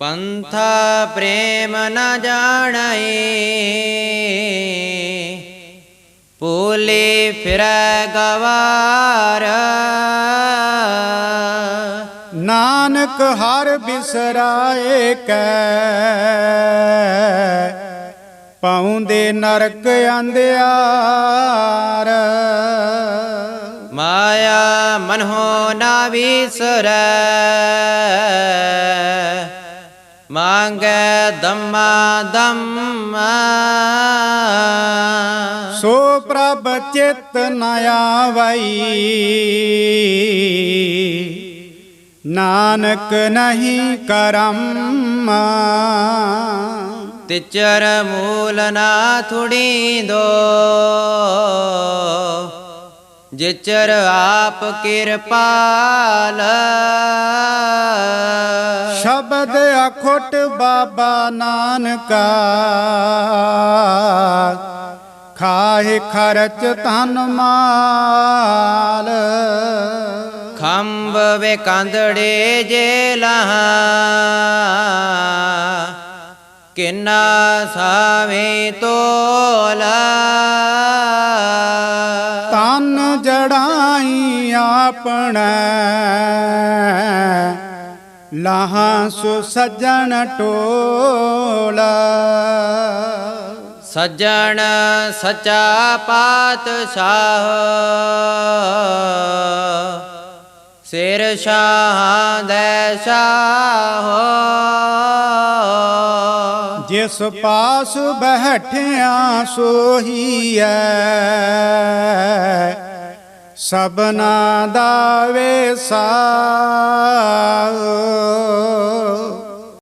ਪੰਥਾ ਪ੍ਰੇਮ ਨ ਜਾਣਈ ਭੂਲੇ ਫਿਰੈ ਗਵਾਰ। ਨਾਨਕ ਹਰ ਬਿਸਰਾਏ ਕੈ। ਪਾਉਂਦੇ ਨਰਕ ਅੰਧਿਆਰ। ਮਾਇਆ ਮਨਹੁ ਨਾ ਵਿਸਰੈ। ਮੰਗੈ ਦਮਾ ਦਮਾ। ਸੋ ਪ੍ਰਭ ਚਿਤ ਨ ਆਵਈ। ਨਾਨਕ ਨਹੀਂ ਕਰਮ। ਤਿਚਰ ਮੂਲ ਨਾ ਥੁੜੀਂਦੋ। ਜਿਚਰ ਆਪ ਕਿਰਪਾਲ। ਸ਼ਬਦ ਅਖੁੱਟ ਬਾਬਾ ਨਾਨਕਾ। ਖਾਏ ਖਰਚ ਤਨ ਮਾਲ। ਖੰਭ ਵੇ ਕੰਦੜੇ ਜੇ ਲਹਾ ਕਿੰਨਾ ਸਾਵੇਂ ਤੋਲਾ। ਜੜਾਈ ਆਪਣਾ। ਲਾਹਾਂ ਸੁ ਸੱਜਣ ਟੋਲਾ ਸੱਜਣ ਸਚਾ ਪਾਤਸ਼ਾਹ। ਸਿਰ ਸ਼ਾਹ ਦੇ ਸ਼ਾਹ ਜਿਸ ਪਾਸ ਬਹਿਠਿਆ ਸੋਹੀਐ। ਸਬਨਾ ਦਾ ਵੇਸਾ